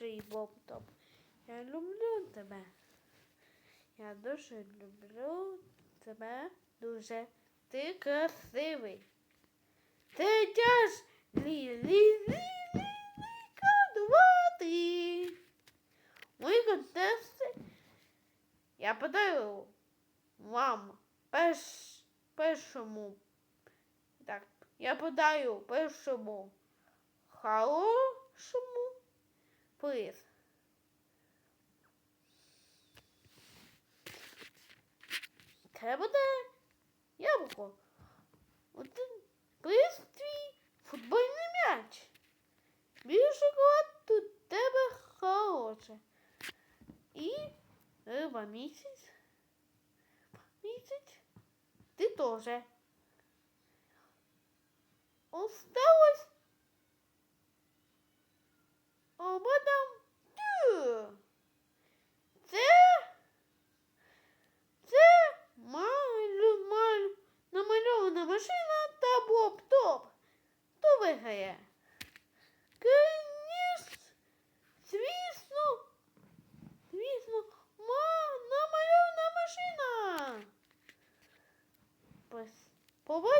найкращий Боптоп. Я люблю тебе. Я дуже люблю тебе дуже. Ти красивий. Ти теж лі лі лі лі колдувати. Мої контести. Я подаю вам перш, першому. Так, я подаю першому хорошому приз. Це буде яблуко. Один приз твій футбольний м'яч. Білий шоколад тут тебе хороше. І риба місяць. Місяць. Ти теж. Осталось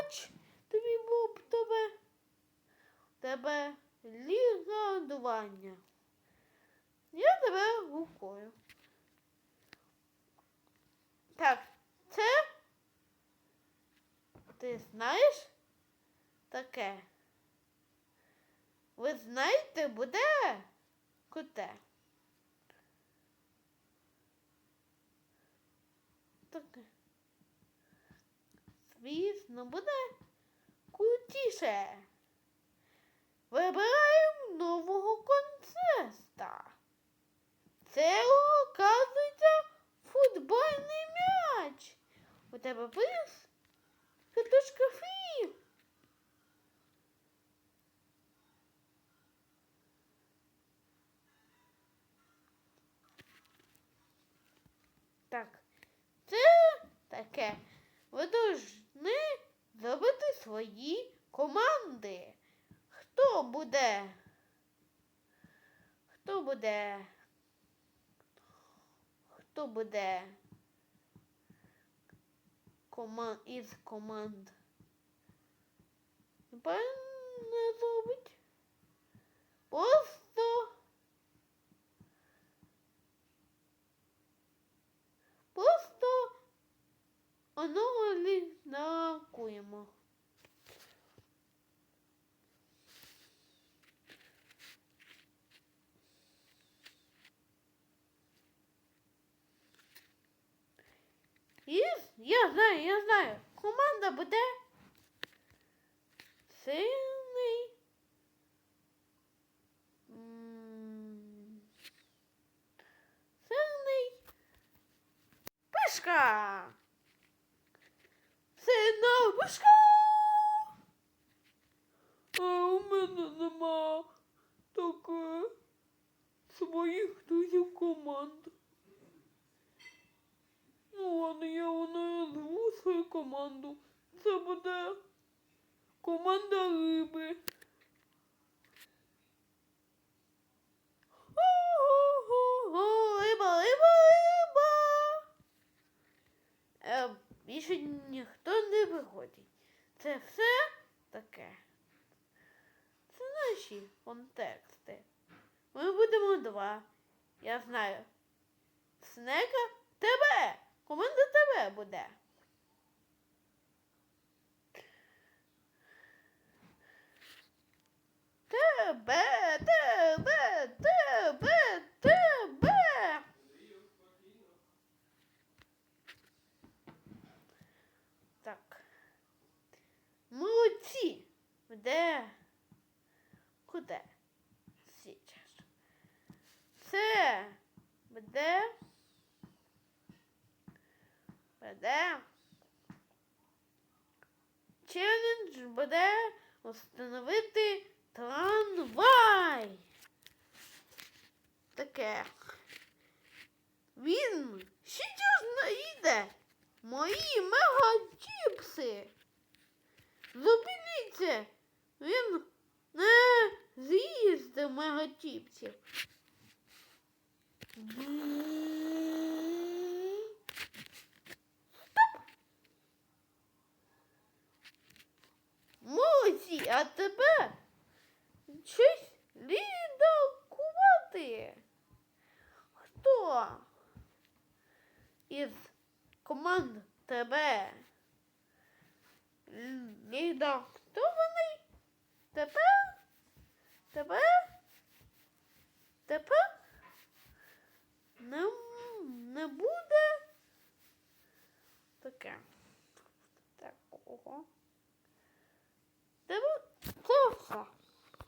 Побач, тобі Боб тебе, тебе лігадування. Я тебе рукою. Так, це ти знаєш таке? Ви знаєте, буде куте. Таке. Звісно, буде крутіше. Вибираємо нового концерта. Це, оказується, футбольний м'яч. У тебе приз? Катушка фі. Так, це таке. Ви повинні зробити свої команди. Хто буде? Хто буде? Хто буде кома... із команд? Не зробить. Просто просто аналізуємо. І я знаю, я знаю. Команда буде сильний. Сильний. Пишка. Пишка. А у мене нема таке своїх друзів команд. Ну ладно, я вона назву свою команду. Це буде команда риби. Це все таке. Це наші контексти. Ми будемо два. Я знаю. Снека тебе. Команда тебе буде. Тебе, тебе, тебе, тебе. Так. Молодці. Де? Куди? Сейчас. Це буде. Буде. Челендж буде встановити трамвай. Таке. Він зараз наїде мої мегачіпси. Зупиніться. Він не з'їсти мегачіпсів. Молодці, а тебе щось лідакувати. Хто із команд тебе лідактований? Тепер? Тепер? Тепер? Не, не буде таке. Такого.